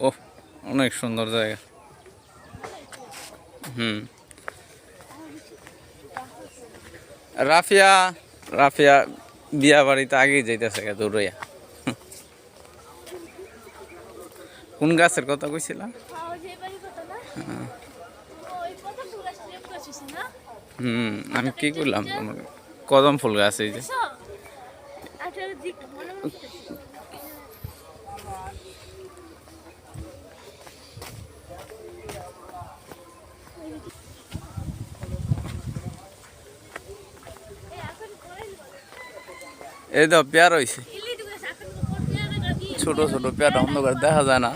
ও অনেক সুন্দর জায়গা। হুম। রাফিয়া রাফিয়া বিয়া বাড়িতে আগেই যাইতেছে দৌড়ইয়া কোন গাছের কথা কইছিলাম হুম, আমি কি করলাম? কদম ফুল গাছ এই যে। এই তো পেয়ার হয়েছে ছোট ছোট পেয়ারটা অন্ধকার দেখা যায় না।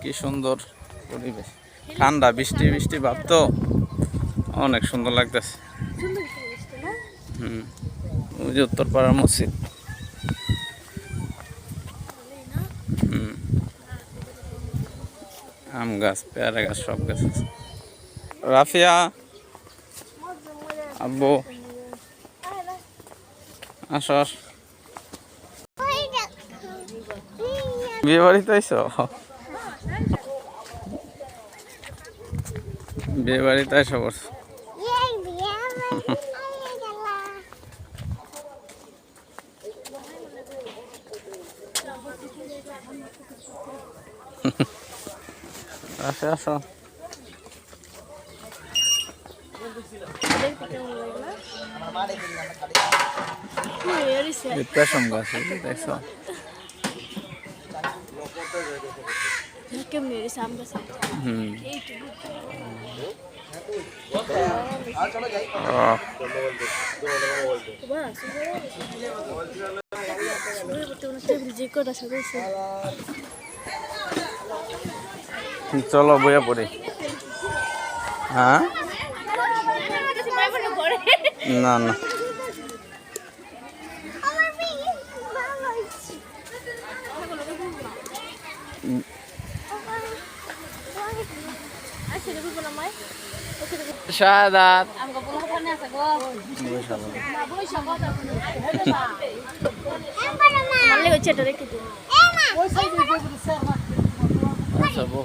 কি সুন্দর পরিবেশ। ঠান্ডা বৃষ্টি বৃষ্টি ভাব তো অনেক সুন্দর লাগতেছে। হুম ওই যে উত্তরপাড়ার মসজিদ। হুম আম গাছ পেয়ারা গাছ সব গাছ আছে। রাফিয়া আব্বু। আসো আস। বিয়ে বাড়িতে আইসো? বিয়ে বাড়িতে আইসো বলছো আসো আসো। যে কটা সাজাইছে। চলো বইয়া পড়ি। হ্যাঁ না না আচ্ছা, দেখো বলো আমায়। ওকে, দেখো। শাহাদাত আমাকে বলো, ওখানে আছে গো। না, বইসা কথা বলো। ভালো লেগেছে এটা রেখে দিন। আচ্ছা বউ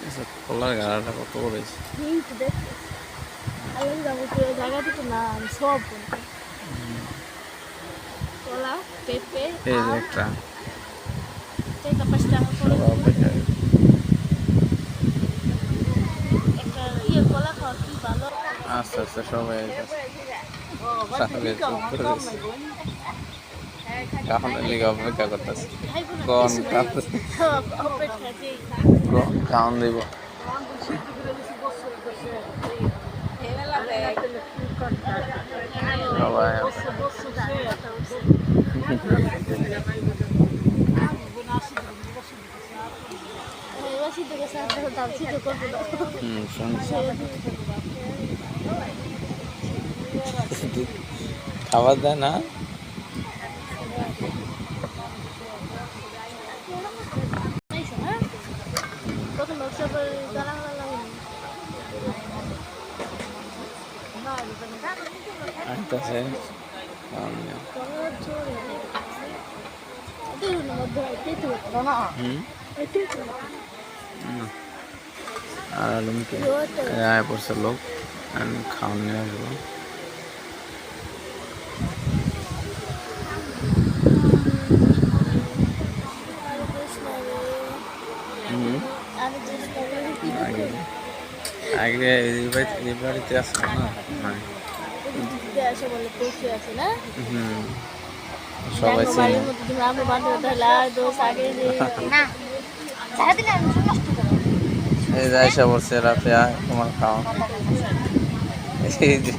ইয়ে কলা খাওয়া কি ভালো। আস্তে আস্তে সবাই লিগে অপেক্ষা করতেছে। কোন দিব। হুম শুনছি। খাবার দেয় না আইসো, হ্যাঁ? প্রথম ব্যবসা গালা গালা লাগেনি আইতাছে খাওয়ান নিয়ে। তোমার জোরে এদের মধ্যে এটাই তো না হুম এটাই তো হুম। আর আলমকে আয় পড়ছে লোক। আমি খাওয়ান নিয়ে আসব। আগে। আগে এই বাড়িতে এই বাড়িতে আসলো না? দিতে আসে বলে পৌঁছে আছে না? সবাই বাড়ির মধ্যে তুমি আমরা বান্ধব তাহলে আর দোষ আগে না। সারাদিন আমি নষ্ট করো। এই যে আইসা বলছে রাতে তোমার খাওয়া এই যে।